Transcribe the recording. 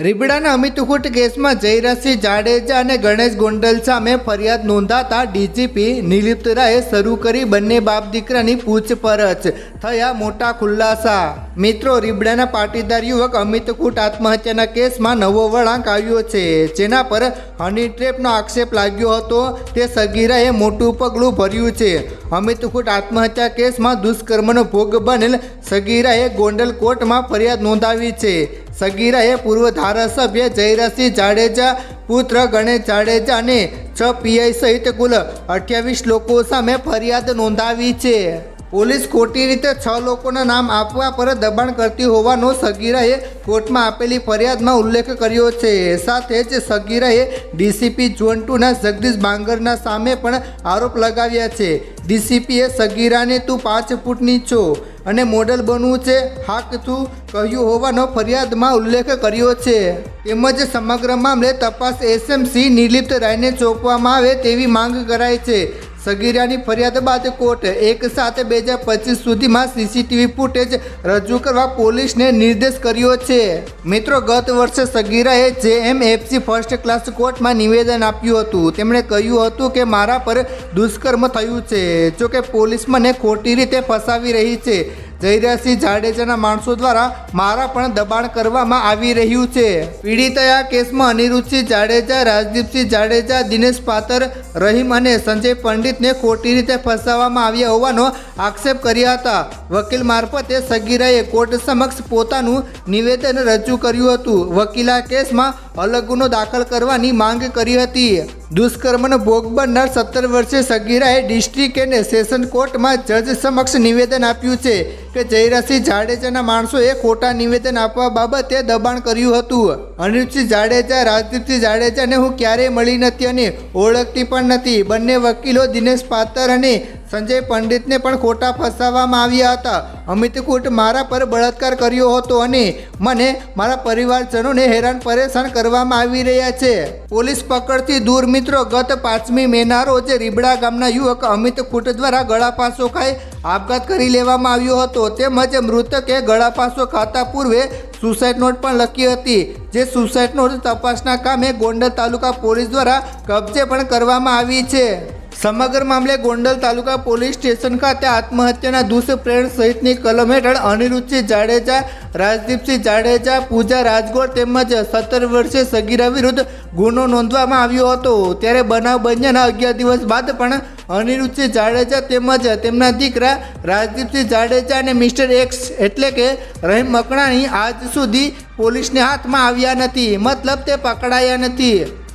રીબડાના અમિતકુટ કેસમાં જયરાજસિંહ જાડેજા અને ગણેશ ગોંડલ સામે ફરિયાદ નોંધાતા ડીજીપી નિલિપ્ત રાયે શરૂ કરી બંને બાપ દીકરાની પૂછપરછ. થયા મોટા ખુલાસા. મિત્રો, રીબડાના પાટીદાર યુવક અમિતકુટ આત્મહત્યાના કેસમાં નવો વળાંક આવ્યો છે. જેના પર હની ટ્રેપનો આક્ષેપ લાગ્યો હતો. તે સગીરાએ મોટું પગલું ભર્યું છે. અમિતકુટ આત્મહત્યા કેસમાં દુષ્કર્મનો ભોગ બનેલ સગીરાએ ગોંડલ કોર્ટમાં ફરિયાદ નોંધાવી છે. સગીરાએ પૂર્વ ધારાસભ્ય જયરાસિંહ જાડેજા, પુત્ર ગણેશ જાડેજા અને છ પીઆઈ સહિત કુલ અઠ્યાવીસ લોકો સામે ફરિયાદ નોંધાવી છે. પોલીસ ખોટી રીતે છ લોકોના નામ આપવા પર દબાણ કરતી હોવાનો સગીરાએ કોર્ટમાં આપેલી ફરિયાદમાં ઉલ્લેખ કર્યો છે. સાથે જ સગીરાએ ડીસીપી ઝોન ટુના જગદીશ બાંગરના સામે પણ આરોપ લગાવ્યા છે. ડીસીપીએ સગીરાને, તું પાંચ ફૂટની છો. અને મોડલ બનવું છે. હાકથું કહ્યું હોવાનો ફરિયાદમાં ઉલ્લેખ કર્યો છે. તેમજ સમગ્ર મામલે તપાસ એસએમસી નિલિપ્ત રાયને સોંપવામાં આવે તેવી માંગ કરાઈ છે. સગીરાની ફરિયાદ બાદ કોર્ટ એક સાથે બે હજાર પચીસ સુધીમાં સીસીટીવી ફૂટેજ રજૂ કરવા પોલીસને નિર્દેશ કર્યો છે. મિત્રો, ગત વર્ષે સગીરાએ જેએમએફસી ફર્સ્ટ ક્લાસ કોર્ટમાં નિવેદન આપ્યું હતું. તેમણે કહ્યું હતું કે, મારા પર દુષ્કર્મ થયું છે. જોકે પોલીસ મને ખોટી રીતે ફસાવી રહી છે. જયરાજસિંહ જાડેજાના માણસો દ્વારા મારા પણ દબાણ કરવામાં આવી રહ્યું છે. પીડિતાએ આ કેસમાં અનિરુદ્ધસિંહ જાડેજા, રાજદીપસિંહ જાડેજા, દિનેશ પાતર, રહીમ અને સંજય પંડિતને ખોટી રીતે ફસાવવામાં આવ્યા હોવાનો આક્ષેપ કર્યા હતા. વકીલ મારફતે સગીરાએ કોર્ટ સમક્ષ પોતાનું નિવેદન રજૂ કર્યું હતું. વકીલ આ કેસમાં અલગ ગુનો દાખલ કરવાની માંગ કરી હતી. દુષ્કર્મનો ભોગ બનનાર સત્તર વર્ષીય સગીરાએ ડિસ્ટ્રિક્ટ અને સેશન કોર્ટમાં જજ સમક્ષ નિવેદન આપ્યું છે કે જયરાસિંહ જાડેજાના માણસોએ ખોટા નિવેદન આપવા બાબતે દબાણ કર્યું હતું. અનિરુદ્ધસિંહ જાડેજા, રાજદીપસિંહ જાડેજાને હું ક્યારેય મળી નથી અને ઓળખતી પણ નથી. બંને વકીલો દિનેશ પાતર અને સંજય પંડિતને પણ ખોટા ફસાવવામાં આવ્યા હતા. અમિત કુટ મારા પર બળાત્કાર કર્યો હતો અને મને મારા પરિવારજનોને હેરાન પરેશાન કરવામાં આવી રહ્યા છે. પોલીસ પકડથી દૂર મિત્રો, ગત પાંચમી મેના રોજ રીબડા ગામના યુવક અમિત કુટ દ્વારા ગળાપાસો ખાઈ આપઘાત કરી લેવામાં આવ્યો હતો. તેમજ મૃતકે ગળાપાસો ખાતા પૂર્વે સુસાઇડ નોટ પણ લખી હતી. જે સુસાઇડ નોટ તપાસના કામે ગોંડલ તાલુકા પોલીસ દ્વારા કબજે પણ કરવામાં આવી છે. સમગ્ર મામલે ગોંડલ તાલુકા પોલીસ સ્ટેશન ખાતે આત્મહત્યાના દુષ્પ્રેરણ સહિતની કલમ હેઠળ અનિરુદ્ધસિંહ જાડેજા, રાજદીપસિંહ જાડેજા, પૂજા રાજગોર તેમજ સત્તર વર્ષે સગીરા વિરુદ્ધ ગુનો નોંધવામાં આવ્યો હતો. ત્યારે બનાવ બન્યાના અગિયાર દિવસ બાદ પણ અનિરુદ્ધસિંહ જાડેજા તેમજ તેમના દીકરા રાજદીપસિંહ જાડેજા અને મિસ્ટર એક્સ એટલે કે રહીમ મકણાણી આજ સુધી પોલીસને હાથમાં આવ્યા નથી. મતલબ તે પકડાયા નથી.